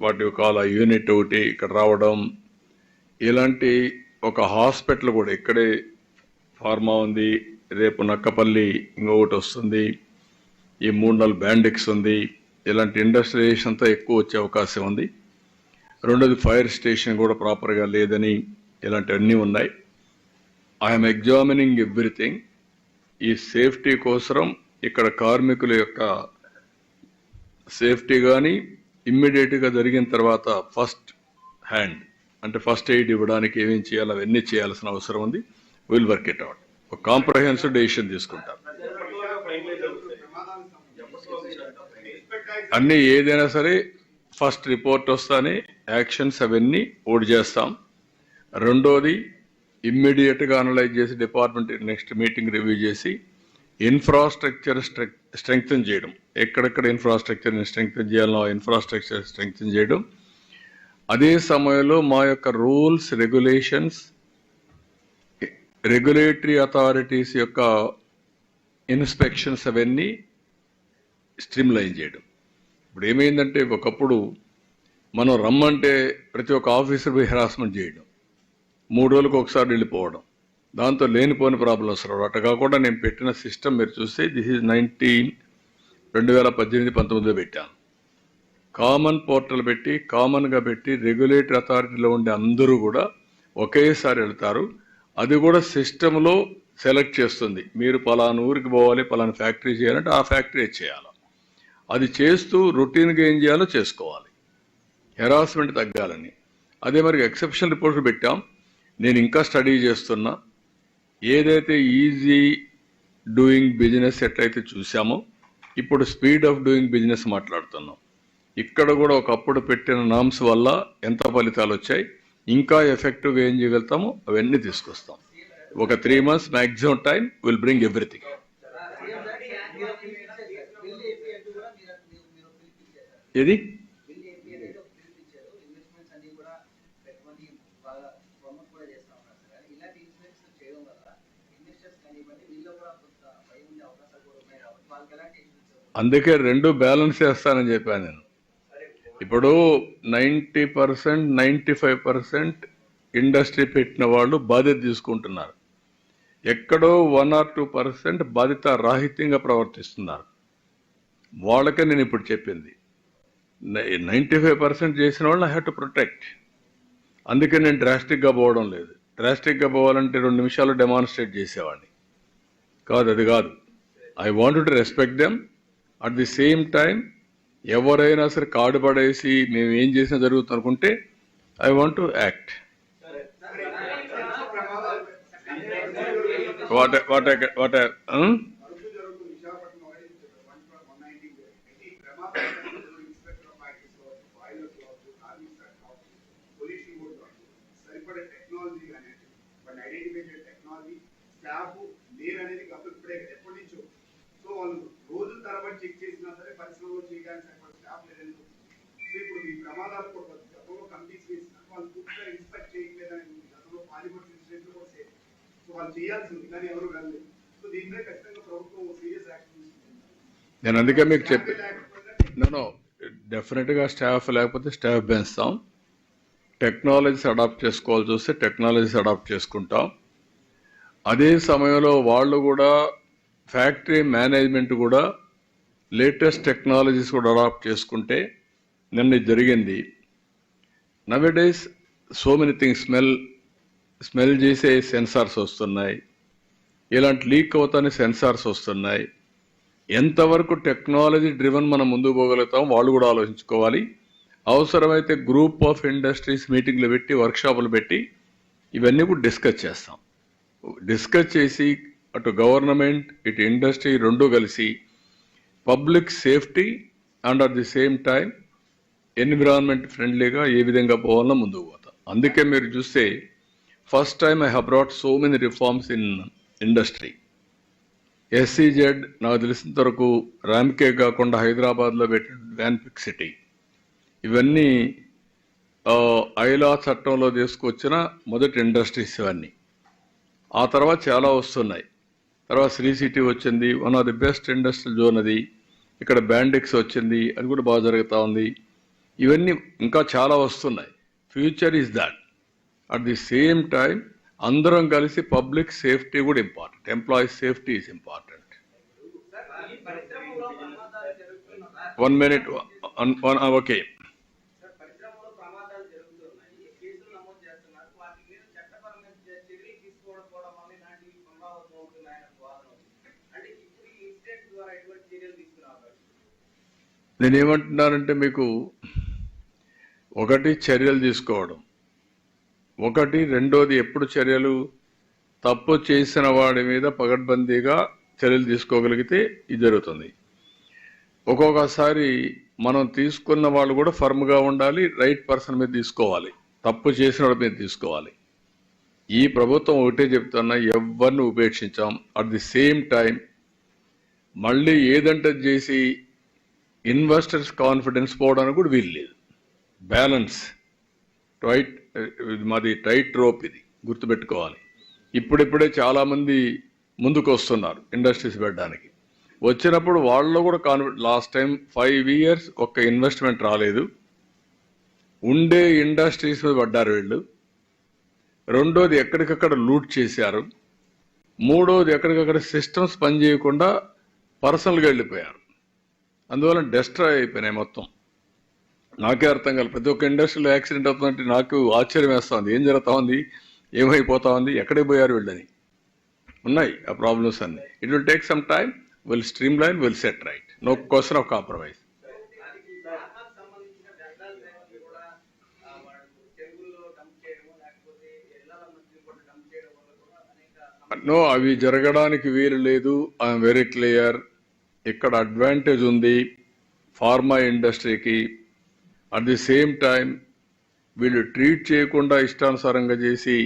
వాటి కాల యూనిట్ ఒకటి ఇక్కడ రావడం ఇలాంటి ఒక హాస్పిటల్ కూడా ఇక్కడే ఫార్మా ఉంది రేపు నక్కపల్లి ఇంకొకటి వస్తుంది ఈ మూడు నాలుగు బ్యాండిక్స్ ఉంది ఇలాంటి ఇండస్ట్రియలైజేషన్ అంతా ఎక్కువ వచ్చే అవకాశం ఉంది. రెండోది ఫైర్ స్టేషన్ కూడా ప్రాపర్గా లేదని ఇలాంటివన్నీ ఉన్నాయి. ఐఎమ్ ఎగ్జామినింగ్ ఎవ్రీథింగ్ ఈ సేఫ్టీ కోసం ఇక్కడ కార్మికుల యొక్క సేఫ్టీ కానీ ఇమ్మీడియట్గా జరిగిన తర్వాత ఫస్ట్ హ్యాండ్ అంటే ఫస్ట్ ఎయిడ్ ఇవ్వడానికి ఏమేం చేయాలి అవన్నీ చేయాల్సిన అవసరం ఉంది. విల్ వర్క్ ఇట్ అవుట్ ఒక కాంప్రహెన్సివ్ డెసిషన్ తీసుకుంటాం. అన్ని ఏదైనా సరే ఫస్ట్ రిపోర్ట్ వస్తానే యాక్షన్స్ అవన్నీ ఓడి చేస్తాం. రెండోది ఇమ్మీడియట్గా అనలైజ్ చేసి డిపార్ట్మెంట్ నెక్స్ట్ మీటింగ్ రివ్యూ చేసి ఇన్ఫ్రాస్ట్రక్చర్ స్ట్రెంగ్తన్ చేయడం. ఎక్కడెక్కడ ఇన్ఫ్రాస్ట్రక్చర్ని స్ట్రెంగ్తన్ చేయాలో ఇన్ఫ్రాస్ట్రక్చర్ స్ట్రెంగ్తన్ చేయడం. అదే సమయంలో మా యొక్క రూల్స్ రెగ్యులేషన్స్ రెగ్యులేటరీ అథారిటీస్ యొక్క ఇన్స్పెక్షన్స్ అవన్నీ స్ట్రీమ్లైన్ చేయడం. ఇప్పుడు ఏమైందంటే ఒకప్పుడు మనం రమ్మంటే ప్రతి ఒక్క ఆఫీసర్ పోయి హెరాస్మెంట్ చేయడం. మూడు రోజులకు ఒకసారి వెళ్ళిపోవడం. దాంతో లేనిపోని ప్రాబ్లమ్స్ రావడం అట్లా కాకుండా నేను పెట్టిన సిస్టమ్ మీరు చూస్తే దిస్ ఈజ్ నైన్టీన్ రెండు వేల పద్దెనిమిది పంతొమ్మిదిలో పెట్టాను. కామన్ పోర్టల్ పెట్టి కామన్గా పెట్టి రెగ్యులేటరీ అథారిటీలో ఉండే అందరూ కూడా ఒకేసారి వెళ్తారు. అది కూడా సిస్టంలో సెలెక్ట్ చేస్తుంది. మీరు పలానా ఊరికి పోవాలి పలానా ఫ్యాక్టరీ చేయాలంటే ఆ ఫ్యాక్టరీ చేయాలి. అది చేస్తూ రొటీన్గా ఏం చేయాలో చేసుకోవాలి. హెరాస్మెంట్ తగ్గాలని. అదే మరి ఎక్సెప్షన్ రిపోర్ట్లు పెట్టాం. నేను ఇంకా స్టడీ చేస్తున్నా. ఏదైతే ఈజీ డూయింగ్ బిజినెస్ ఎట్లయితే చూసామో ఇప్పుడు స్పీడ్ ఆఫ్ డూయింగ్ బిజినెస్ మాట్లాడుతున్నాం. ఇక్కడ కూడా ఒకప్పుడు పెట్టిన నామ్స్ వల్ల ఎంత ఫలితాలు వచ్చాయి ఇంకా ఎఫెక్టివ్గా ఏం చేయగలుగుతామో అవన్నీ తీసుకొస్తాం. ఒక three months maximum time will bring everything ఏది బిల్ ఏపీ అనేది ఒక బిల్ ఇచ్చారు ఇన్వెస్ట్మెంట్స్ అన్ని కూడా పెట్టుబడి బాగా ప్రమోట్ కూడా చేస్తా ఉన్నారు సార్ కానీ ఇలాంటి ఇన్వెస్ట్మెంట్స్ చేయడం వల్ల ఇన్వెస్టర్స్ కానివ్వండి వీళ్ళు కూడా కొంత భయం ఉండే అవకాశాలు కూడా ఉన్నాయి కాబట్టి వాళ్ళకి ఎలాంటి ఇన్వెస్ట్మెంట్స్ అందుకే రెండు బ్యాలెన్స్ చేస్తానని చెప్పాను నేను. ఇప్పుడు ninety percent ninety five percent industry పెట్టిన వాళ్ళు బాధ్యత తీసుకుంటున్నారు. ఎక్కడో వన్ ఆర్ టూ పర్సెంట్ బాధ్యత రాహిత్యంగా ప్రవర్తిస్తున్నారు. వాళ్ళకే నేను ఇప్పుడు చెప్పింది. నైంటీ ఫైవ్ పర్సెంట్ చేసిన వాళ్ళని ఐ హ్యావ్ టు ప్రొటెక్ట్. అందుకే నేను డ్రాస్టిక్గా పోవడం లేదు. డ్రాస్టిక్గా పోవాలంటే రెండు నిమిషాలు డెమాన్స్ట్రేట్ చేసేవాడిని. కాదు అది కాదు. I want to respect them at the same time ఎవరైనా సరే కార్డు పడేసి మేము ఏం చేసినా జరుగుతుంది అనుకుంటే I want to act what what what technology identify technology staff అనేది అప్పుడు ఇప్పుడే కదా, ఎప్పటి నుంచో సో వాళ్ళు రోజుల తరబడి చెక్ చేసినా సరే పరిశ్రమలో చేయడానికి స్టాఫ్ లేదని సో ఇప్పుడు ఈ ప్రమాదాలు కూడా గతంలో కమిటీస్ వేసిన వాళ్ళు పూర్తిగా ఇన్స్పెక్ట్ చేయట్లేదని. గతంలో పాలిమర్స్ ఇన్సిడెంట్లు కూడా సేమ్ సో వాళ్ళు చేయాల్సింది కానీ ఎవరు వెళ్ళలేదు. సో దీని మీద ఖచ్చితంగా ప్రభుత్వం సీరియస్ యాక్షన్ నేను అందుకే మీకు చెప్పి నేను డెఫినెట్గా స్టాఫ్ లేకపోతే స్టాఫ్ పెంచుతాం టెక్నాలజీస్ అడాప్ట్ చేసుకోవాల్సి వస్తే టెక్నాలజీస్ అడాప్ట్ చేసుకుంటాం. అదే సమయంలో వాళ్ళు కూడా ఫ్యాక్టరీ మేనేజ్మెంట్ కూడా లేటెస్ట్ టెక్నాలజీస్ కూడా అడాప్ట్ చేసుకుంటే నిన్న జరిగింది. Nowadays so many things smell smell చేసే సెన్సార్స్ వస్తున్నాయి. ఇలాంటి లీక్ అవుతానే సెన్సార్స్ వస్తున్నాయి. ఎంతవరకు టెక్నాలజీ డ్రివన్ మనం ముందుకు పోగలుగుతాం వాళ్ళు కూడా ఆలోచించుకోవాలి. అవసరమైతే గ్రూప్ ఆఫ్ ఇండస్ట్రీస్ మీటింగ్లు పెట్టి వర్క్షాపులు పెట్టి ఇవన్నీ కూడా డిస్కస్ చేస్తాం. డిస్కస్ చేసి అటు గవర్నమెంట్ ఇటు ఇండస్ట్రీ రెండు కలిసి public safety and at the same time environment ఫ్రెండ్లీగా ఏ విధంగా పోవాలన్నా ముందుకు పోతాం. అందుకే మీరు చూస్తే first time I have brought so many reforms in industry. SEZ నాకు తెలిసినంత వరకు ర్యాంకే కాకుండా హైదరాబాద్లో పెట్టిన వ్యాన్పిక్ సిటీ. ఇవన్నీ ఐలా చట్టంలో తీసుకొచ్చిన మొదటి ఇండస్ట్రీస్ ఇవన్నీ. ఆ తర్వాత చాలా వస్తున్నాయి. తర్వాత శ్రీ సిటీ వచ్చింది. One of the best industrial zone అది. ఇక్కడ బ్యాండిక్స్ వచ్చింది. అది కూడా బాగా జరుగుతూ ఉంది. ఇవన్నీ ఇంకా చాలా వస్తున్నాయి. Future is that at the same time అందరం కలిసి పబ్లిక్ సేఫ్టీ కూడా important employees safety is important one minute one okay sir పరిశ్రమలో ప్రమాదాలు జరుగుతున్నాయి కేసులు నమోదు చేస్తున్నారు వాటి మీద చట్టపరమైన చ- చర్యలు తీసుకోవడం వల్ల ఇలాంటివి పునరావృతం అవుతున్నాయన్న వాదన ఉంది అంటే ఇప్పుడు ఈ ఇన్సిడెంట్ ద్వారా ఎటువంటి చర్యలు తీసుకునే అవకాశం ఉంది? నేనేమంటున్నానంటే మీకు ఒకటి చర్యలు తీసుకోవడం. ఒకటి రెండోది ఎప్పుడు చర్యలు తప్పు చేసిన వాడి మీద పగడ్బందీగా చర్యలు తీసుకోగలిగితే ఇది జరుగుతుంది. ఒక్కొక్కసారి మనం తీసుకున్న వాళ్ళు కూడా ఫర్మ్గా ఉండాలి రైట్ పర్సన్ మీద తీసుకోవాలి తప్పు చేసిన వాడి మీద తీసుకోవాలి. ఈ ప్రభుత్వం ఒకటే చెప్తున్నా ఎవరిని ఉపేక్షించాం. అట్ ది సేమ్ టైం మళ్ళీ ఏదంటే చేసి ఇన్వెస్టర్స్ కాన్ఫిడెన్స్ పోవడానికి కూడా వీలు లేదు. బ్యాలెన్స్ టైట్ ఇది మాది టైట్ రోప్ ఇది గుర్తుపెట్టుకోవాలి. ఇప్పుడిప్పుడే చాలామంది ముందుకు వస్తున్నారు ఇండస్ట్రీస్ పెట్టడానికి. వచ్చినప్పుడు వాళ్ళు కూడా confident last time five years ఒక్క ఇన్వెస్ట్మెంట్ రాలేదు. ఉండే ఇండస్ట్రీస్ మీద పడ్డారు వీళ్ళు. రెండోది ఎక్కడికక్కడ లూట్ చేశారు. మూడోది ఎక్కడికక్కడ సిస్టమ్స్ పనిచేయకుండా పర్సనల్గా వెళ్ళిపోయారు. అందువల్ల డెస్ట్రాయ్ అయిపోయినాయి మొత్తం. నాకే అర్థం కాదు ప్రతి ఒక్క ఇండస్ట్రీలో యాక్సిడెంట్ అవుతుందంటే నాకు ఆశ్చర్యం వేస్తుంది. ఏం జరుగుతా ఉంది? ఏమైపోతా ఉంది? ఎక్కడికి పోయారు వీళ్ళని? ఉన్నాయి ఆ ప్రాబ్లమ్స్ అన్ని. It will take some time will streamline will set right no question of compromise no అవి జరగడానికి వీలు లేదు. ఐఎమ్ వెరీ క్లియర్ ఇక్కడ అడ్వాంటేజ్ ఉంది ఫార్మా ఇండస్ట్రీకి అట్ ది సేమ్ టైం వీళ్ళు ట్రీట్ చేయకుండా ఇష్టానుసారంగా చేసి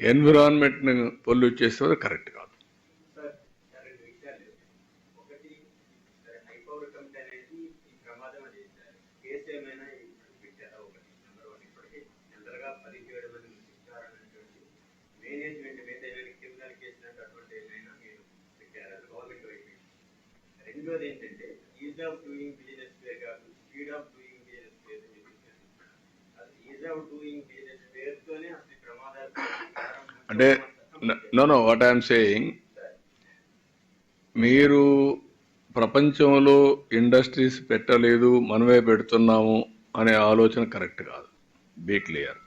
ఎన్విరాన్మెంట్ని పొల్యూట్ చేస్తే కరెక్ట్ కాదు సార్ రెండు విషయాలు ఒకటి హై పవర్ కమిటీ అనేది ఈ ప్రమాదం అది కేసు ఏమైనా ఇప్పుడు పెట్టారా ఒకటి నెంబర్ వన్ ఇప్పటికీ జనరల్గా పదిహేడు మంది శిక్షారనేటువంటి మేనేజ్మెంట్ మీద ఏమైనా క్రిమినల్ కేసులు అంటే అటువంటి ఏమైనా మీరు పెట్టారా గవర్నమెంట్ వైపు రెండోది ఏంటంటే ఈజ్ ఆఫ్ డూయింగ్ బిజినెస్ పేరు కాదు స్పీడ్ ఆఫ్ డూయింగ్ బిజినెస్ పేరు అని చెప్పేసి అది ఈజ్ ఆఫ్ డూయింగ్ బిజినెస్ పేరుతోనే అసలు ప్రమాదాలు అంటే no no what I'm saying మీరు ప్రపంచంలో ఇండస్ట్రీస్ పెట్టలేదు మనమే పెడుతున్నాము అనే ఆలోచన కరెక్ట్ కాదు. బీ క్లియర్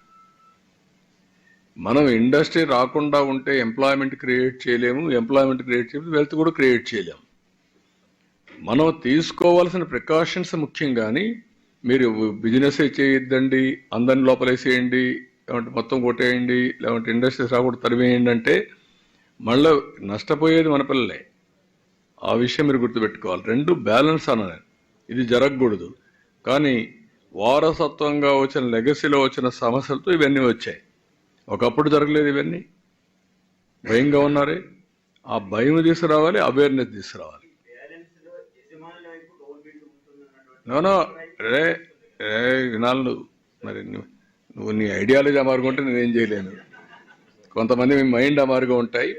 మనం ఇండస్ట్రీ రాకుండా ఉంటే ఎంప్లాయ్మెంట్ క్రియేట్ చేయలేము ఎంప్లాయ్మెంట్ క్రియేట్ చేయలేము వెల్త్ కూడా క్రియేట్ చేయలేము. మనం తీసుకోవాల్సిన ప్రికాషన్స్ ముఖ్యం కానీ మీరు బిజినెస్ చేయొద్దండి అందరిని లోపలేసేయండి లేదంటే మొత్తం కొట్టేయండి లేదంటే ఇండస్ట్రీస్ రాకూడదు తరివేయండి అంటే మళ్ళీ నష్టపోయేది మన పిల్లలే. ఆ విషయం మీరు గుర్తుపెట్టుకోవాలి. రెండు బ్యాలెన్స్ అన్నాను ఇది జరగకూడదు. కానీ వారసత్వంగా వచ్చిన లెగసీలో వచ్చిన సమస్యలతో ఇవన్నీ వచ్చాయి. ఒకప్పుడు జరగలేదు ఇవన్నీ. భయంగా ఉన్నారే. ఆ భయం తీసుకురావాలి అవేర్నెస్ తీసుకురావాలి బ్యాలెన్స్లో యజమానుల వైపు గవర్నమెంట్ ఉంటుందన్నటువంటి నోనో రే రే వినాలి నువ్వు. మరి నువ్వు నువ్వు నీ ఐడియాలజీ అమారుగా నేనేం చేయలేను. కొంతమంది మీ మైండ్ అమారుగా ఉంటాయి.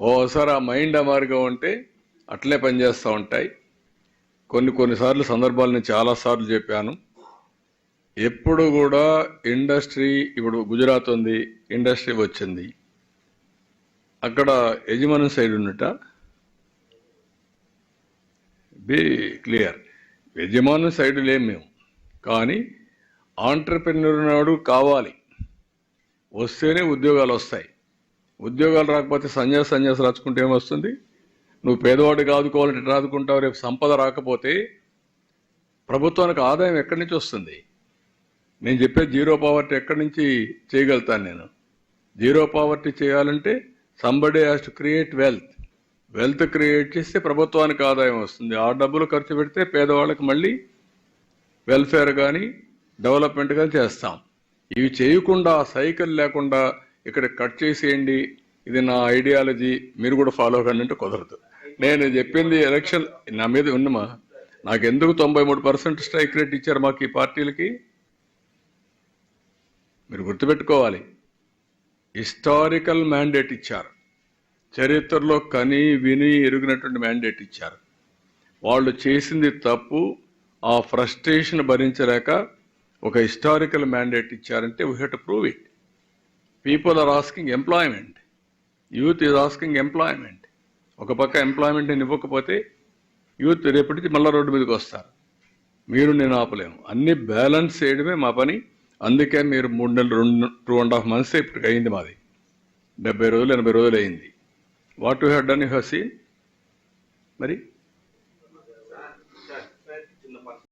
ఓసారి ఆ మైండ్ అమారుగా ఉంటే అట్లే పనిచేస్తూ ఉంటాయి. కొన్ని కొన్నిసార్లు సందర్భాలు నేను చాలాసార్లు చెప్పాను. ఎప్పుడు కూడా ఇండస్ట్రీ ఇప్పుడు గుజరాత్ ఉంది ఇండస్ట్రీ వచ్చింది. అక్కడ యజమాని సైడ్ ఉన్నట. Be clear. యజమాని సైడ్ లేం మేము. కానీ ఆంటర్ప్రెన్యూర్ నాడు కావాలి. వస్తేనే ఉద్యోగాలు వస్తాయి. ఉద్యోగాలు రాకపోతే సన్యాస సన్యాసం రాచుకుంటే ఏమొస్తుంది? నువ్వు పేదవాడు కాదుకోవాలంటే రాదుకుంటావు? రేపు సంపద రాకపోతే ప్రభుత్వానికి ఆదాయం ఎక్కడి నుంచి వస్తుంది? నేను చెప్పే జీరో పావర్టీ ఎక్కడి నుంచి చేయగలుగుతాను నేను? జీరో పావర్టీ చేయాలంటే somebody has to create wealth. Wealth create చేస్తే ప్రభుత్వానికి ఆదాయం వస్తుంది. ఆ డబ్బులు ఖర్చు పెడితే పేదవాళ్ళకి మళ్ళీ వెల్ఫేర్ కానీ డెవలప్మెంట్ కానీ చేస్తాం. ఇవి చేయకుండా సైకిల్ లేకుండా ఇక్కడ కట్ చేసేయండి. ఇది నా ఐడియాలజీ. మీరు కూడా ఫాలో కండి అంటే కుదరదు. నేను చెప్పింది ఎలక్షన్ నా మీద ఉన్నమా? నాకు ఎందుకు తొంభై మూడు పర్సెంట్ స్ట్రైక్ రేట్ ఇచ్చారు మాకు ఈ పార్టీలకి? మీరు గుర్తుపెట్టుకోవాలి. హిస్టారికల్ మ్యాండేట్ ఇచ్చారు. చరిత్రలో కని విని ఎరిగినటువంటి మ్యాండేట్ ఇచ్చారు. వాళ్ళు చేసింది తప్పు ఆ ఫ్రస్ట్రేషన్ భరించలేక ఒక హిస్టారికల్ మ్యాండేట్ ఇచ్చారంటే we had prove it people are asking employment youth is asking employment ఒక పక్క ఎంప్లాయ్మెంట్ ఇవ్వకపోతే యూత్ రేపటికి మళ్ళా రోడ్డు మీదకి వస్తారు. మీరు నేను ఆపలేము. అన్ని బ్యాలెన్స్ చేయడమే మా పని. అందుకే మీరు మూడు నెలలు రెండు టూ అండ్ హాఫ్ మంత్స్ ఇప్పటికి అయింది మాది. డెబ్బై రోజులు ఎనభై రోజులు అయింది. What you have done you have seen మరి